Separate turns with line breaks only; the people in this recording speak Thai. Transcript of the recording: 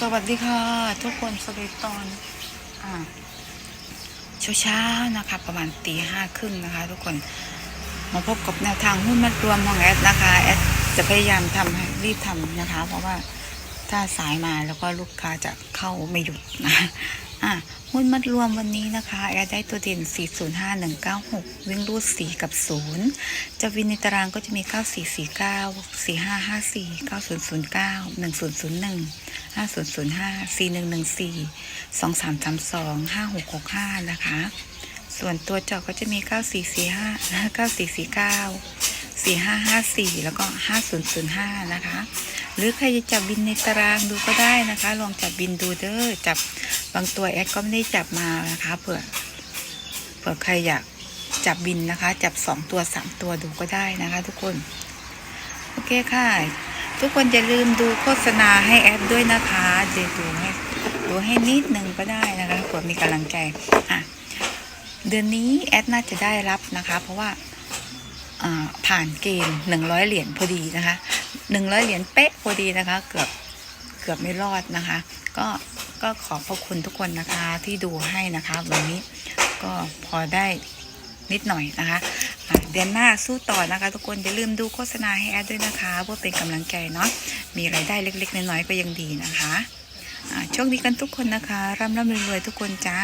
สวัสดีค่ะ ทุกคนสวัสดีตอนอ่าเช้าๆนะคะ ประมาณตีห้าครึ่งนะคะ ทุกคนมาพบกับแนวทางหุ้นมัดรวมของแอดนะคะแอดจะพยายามทำรีบทำนะคะ เพราะว่าถ้าสายมาแล้วก็ลูกค้าจะเข้าไม่หยุดนะอะหุ้นมัดรวมวันนี้นะคะ แอดได้ตัวเด่น 405196 วิ่งรูด 4 กับ 0 จะวินในตารางก็จะมี 9449 4554 9009 1001 ห้าศูนย์ศูนย์ห้าสี่หนึ่งหนึ่งสี่สองสามสามสองห้าหกหกห้านะคะ ส่วนตัวเจาะก็จะมีเก้าสี่สี่ห้าเก้าสี่สี่เก้าสี่ห้าห้าสี่แล้วก็ห้าศูนย์ศูนย์ห้านะคะ หรือใครจะจับบินในตารางดูก็ได้นะคะ ลองจับบินดูเด้อจับบางตัวแอดก็ไม่ได้จับมานะคะเผื่อเผื่อใครอยากจับบินนะคะ จับสองตัวสามตัวดูก็ได้นะคะ ทุกคน โอเคค่ะ ทุกคนอย่าลืมดูโฆษณาให้แอดด้วยนะคะเดี๋ยวดูให้ดูให้นิดนึงก็ได้นะคะเผื่อมีกำลังใจอะเดือนนี้แอดน่าจะได้รับนะคะ เพราะว่าผ่านเกณฑ์หนึ่งร้อยเหรียญพอดีนะคะหนึ่งร้อยเหรียญเป๊ะพอดีนะคะ เกือบเกือบไม่รอดนะคะ ก็ก็ขอบพระคุณทุกคนนะคะที่ดูให้นะคะ วันนี้ก็พอได้นิดหน่อยนะคะ เดือนหน้าสู้ต่อนะคะ ทุกคนอย่าลืมดูโฆษณาให้แอดด้วยนะคะเพื่อเป็นกำลังใจเนาะมีรายได้เล็กๆน้อยๆก็ยังดีนะคะอะโชคดีกันทุกคนนะคะร่ำร่ำรวยๆทุกคนจ้า